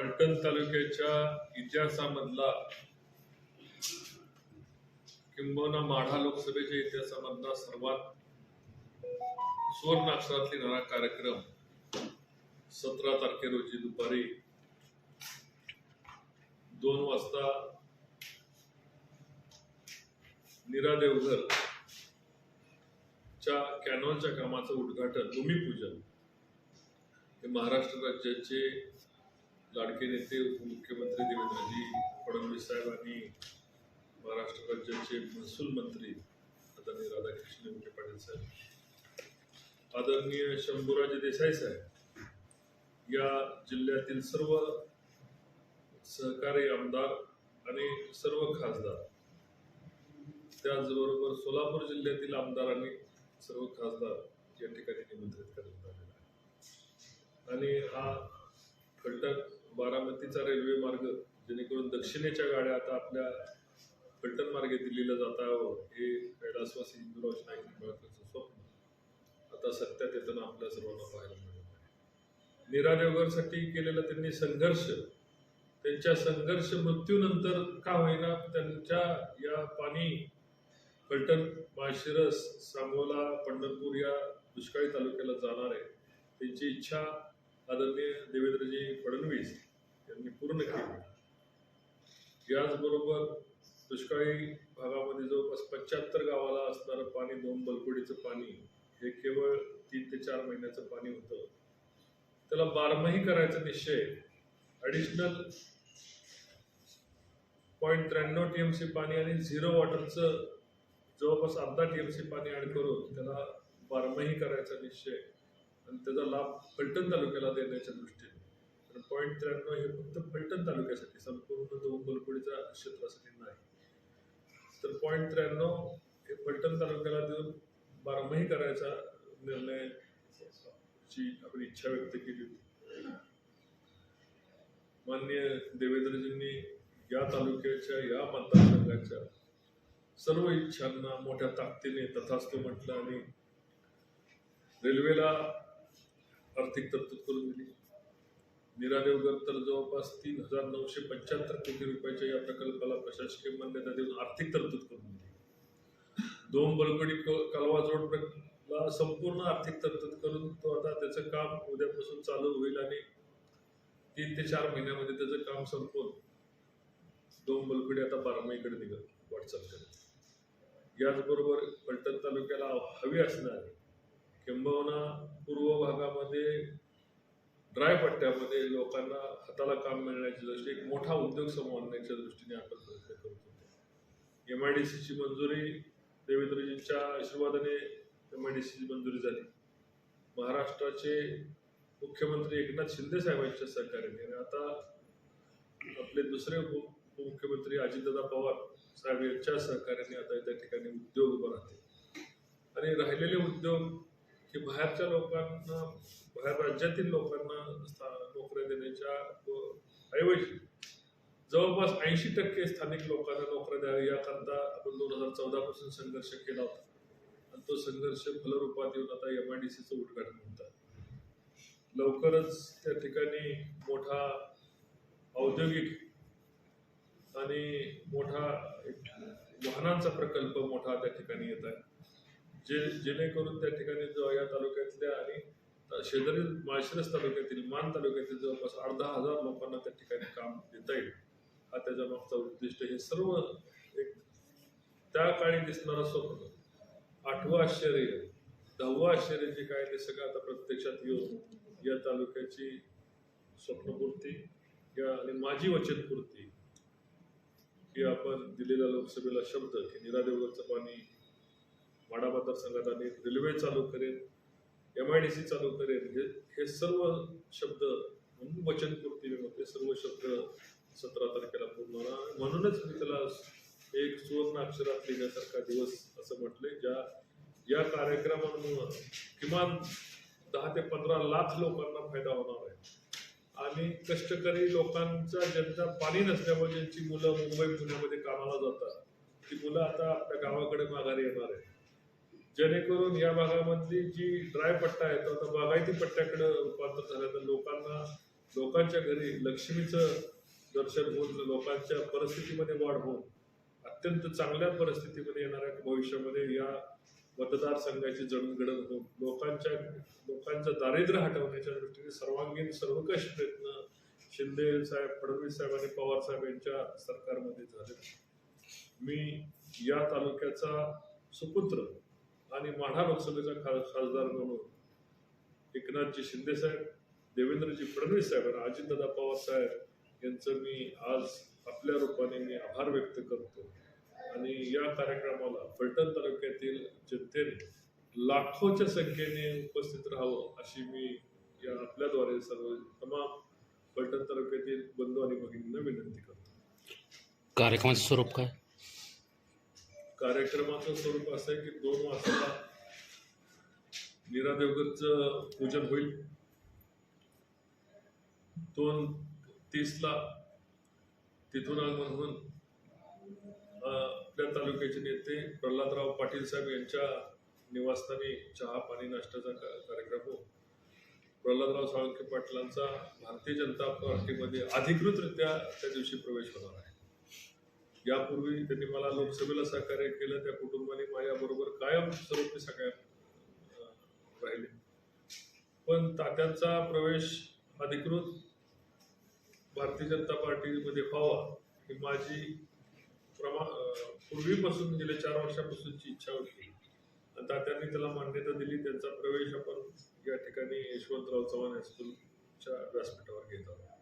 फलटण तालुक्याच्या इतिहासामधला किंबहुना माढा लोकसभेच्या इतिहासामधला सर्वात सुवर्ण अक्षरात लिहिणारा कार्यक्रम सतरा तारखे रोजी दुपारी दोन वाजता निरा देवघर च्या कॅनॉलच्या कामाचं उद्घाटन भूमिपूजन हे महाराष्ट्र राज्याचे लाडके नेते उपमुख्यमंत्री देवेंद्रजी फडणवीस साहेबांनी महाराष्ट्र राज्याचे महसूल मंत्री आदरणीय राधाकृष्ण विखे पाटील साहेब. आदरणीय शंभूराजे देसाई साहेब या जिल्ह्यातील सर्व सहकारी आमदार आणि सर्व खासदार त्याचबरोबर सोलापूर जिल्ह्यातील आमदार आणि सर्व खासदार या ठिकाणी निमंत्रित करण्यात आलेला आहे आणि हा घटक बारामतीचा रेल्वे मार्ग जेणेकरून दक्षिणेच्या गाड्या आता आपल्या फलटण मार्गे दिल्लीला जाता यावं हे कैलासवासी हिंदुराज नाईक निंबाळकरचं स्वप्न आता सत्यात येताना आपल्या सर्वांना पाहायला मिळत आहे. नीरा केलेला त्यांनी संघर्ष त्यांच्या संघर्ष मृत्यूनंतर का होईना त्यांच्या या पाणी फलटण माळशिरस सांगोला पंढरपूर या दुष्काळी तालुक्याला जाणार आहे. त्यांची इच्छा आदरणीय देवेंद्रजी फडणवीस यांनी पूर्ण केली. याचबरोबर दुष्काळी भागामध्ये जवळपास पंच्याहत्तर गावाला असणारं पाणी दोन बलकुडीचं पाणी हे केवळ तीन ते चार महिन्याचं पाणी होतं. त्याला बारमाही करायचा निश्चय. ॲडिशनल पॉईंट त्र्याण्णव टी एम सी पाणी आणि झिरो वॉटरचं जवळपास अर्धा टी एम सी पाणी ॲड करून त्याला बारमाही करायचा निश्चय. आणि त्याचा लाभ फलटण तालुक्याला देण्याच्या दृष्टीने. कारण पॉईंट त्र्याण्णव हे फक्त फलटण तालुक्यासाठी संपूर्ण दोन बलकुडीच्या क्षेत्रासाठी नाही. तर पॉईंट त्र्याण्णव हे फलटण तालुक्याला देऊन बारमाही करायचा निर्णय ची आपण इच्छा व्यक्त केली होती. माननीय देवेंद्रजींनी या तालुक्याच्या या मतदारसंघाच्या सर्व इच्छांना मोठ्या ताकदीने तथास्तू म्हटलं आणि रेल्वेला आर्थिक तरतूद करून दिली. नीरा देवगर तर जवळपास तीन हजार नऊशे पंच्याहत्तर कोटी रुपयाच्या या प्रकल्पाला प्रशासकीय मान्यता देऊन आर्थिक तरतूद करून दिली. दोन बलगडी क- संपूर्ण आर्थिक तरतूद करून तो आता त्याचं काम उद्यापासून चालू होईल आणि तीन ते चार महिन्यामध्ये त्याचं काम संपवून दोन बलगडी आता बारामाहीकडे निघत वाटचाल करत याचबरोबर पलटण तालुक्याला हवी असणारी किंबहुना पूर्व भागामध्ये ड्राय पट्ट्यामध्ये लोकांना हाताला काम मिळण्याची दृष्टी एक मोठा उद्योग समूह आणण्याच्या दृष्टीने आपण प्रयत्न करत होतो. एम आय डी सीची मंजुरी देवेंद्रजींच्या आशीर्वादाने एम आय डी सीची मंजुरी झाली. महाराष्ट्राचे मुख्यमंत्री एकनाथ शिंदे साहेबांच्या सहकार्याने. आणि आता आपले दुसरे उप उपमुख्यमंत्री अजितदादा पवार साहेब यांच्या सहकार्याने आता त्या ठिकाणी उद्योग उभा राहते आणि राहिलेले उद्योग की बाहेरच्या लोकांना बाहेर राज्यातील लोकांना स्था- नोकऱ्या देण्याच्या ऐवजी जवळपास ऐंशी टक्के स्थानिक लोकांना नोकऱ्या द्याव्या याकरता आपण दोन हजार चौदा पासून संघर्ष केला होता. आणि तो संघर्ष फलरूपात येऊन आता एम आय डी सीचं उद्घाटन होतं लवकरच त्या ठिकाणी मोठा औद्योगिक आणि मोठा एक वाहनांचा प्रकल्प मोठा त्या ठिकाणी येत आहे. जे जेणेकरून त्या ठिकाणी जो या तालुक्यातल्या आणि शेजारील माळशिरस तालुक्यातील मान तालुक्यातील जवळपास अर्धा हजार लोकांना त्या ठिकाणी काम देता येईल. हा त्याच्या मागचा उद्दिष्ट हे सर्व एक त्या काळी दिसणारं स्वप्न आठवं आश्चर्य दहावं आश्चर्य जे काय ते सगळं आता प्रत्यक्षात येऊन या तालुक्याची स्वप्नपूर्ती या आणि माझी वचनपूर्ती की आपण दिलेला लोकसभेला शब्द की निरादेवगडचं पाणी वाडा मतदारसंघात आणि रेल्वे चालू करेन एम आय डी सी चालू करेन हे हे सर्व शब्द म्हणून वचनपूर्ती मी म्हणते सर्व शब्द सतरा तारखेला पूर्ण होणार. म्हणूनच मी त्याला एक सुवर्ण अक्षरात लिहिण्यासारखा दिवस असं म्हटले ज्या या कार्यक्रमांमुळं किमान दहा ते पंधरा लाख लोकांना फायदा होणार आहे. आणि कष्टकरी लोकांचा ज्यांचा पाणी नसल्यामुळे ज्यांची मुलं मुंबई पुण्यामध्ये कामाला जातात ती मुलं आता आपल्या गावाकडे माघारी येणार आहे जेणेकरून या भागामधली जी ड्राय पट्टा आहे तो आता बागायती पट्ट्याकडे रूपांतर झालं तर लोकांना लोकांच्या घरी लक्ष्मीचं दर्शन होऊन लोकांच्या परिस्थितीमध्ये वाढ होऊन अत्यंत चांगल्या परिस्थितीमध्ये येणाऱ्या भविष्यामध्ये या मतदारसंघाची जडणघडण होऊन लोकांच्या लोकांचं दारिद्र्य हटवण्याच्या दृष्टीने सर्वांगीण सर्वकष प्रयत्न शिंदे साहेब फडणवीस साहेब आणि पवार साहेब यांच्या सरकारमध्ये झाले. मी या तालुक्याचा सुपुत्र आणि माढा लोकसभेचा खा खासदार म्हणून एकनाथजी शिंदे साहेब देवेंद्रजी फडणवीस साहेब आणि अजितदादा पवार साहेब यांचं मी आज आपल्या रूपाने मी आभार व्यक्त करतो. आणि या कार्यक्रमाला फलटण तालुक्यातील जनतेने लाखोच्या संख्येने उपस्थित राहावं अशी मी या आपल्याद्वारे सर्व तमाम फलटण तालुक्यातील बंधू आणि भगिनींना विनंती करतो. कार्यक्रमाचं स्वरूप काय? कार्यक्रमाचं स्वरूप असं आहे की दोन वाजता नीरा देवगरचं पूजन होईल. दोन तीसला तिथून आगमन होऊन आपल्या तालुक्याचे नेते प्रल्हादराव पाटील साहेब यांच्या निवासस्थानी चहा पाणी नाश्त्याचा कार्यक्रम हो प्रल्हादराव साळुंखे पाटलांचा भारतीय जनता पार्टीमध्ये अधिकृतरित्या त्या दिवशी प्रवेश होणार आहे. यापूर्वी त्यांनी मला लोकसभेला सहकार्य केलं त्या कुटुंबाने माझ्याबरोबर कायम स्वरूपी सगळ्या राहिले. पण तात्यांचा प्रवेश अधिकृत भारतीय जनता पार्टीमध्ये व्हावा ही माझी प्रमा पूर्वीपासून गेल्या चार वर्षापासूनची इच्छा होती. आणि तात्यांनी त्याला मान्यता दिली त्यांचा प्रवेश आपण या ठिकाणी यशवंतराव चव्हाण हायस्कूलच्या व्यासपीठावर घेत आहोत.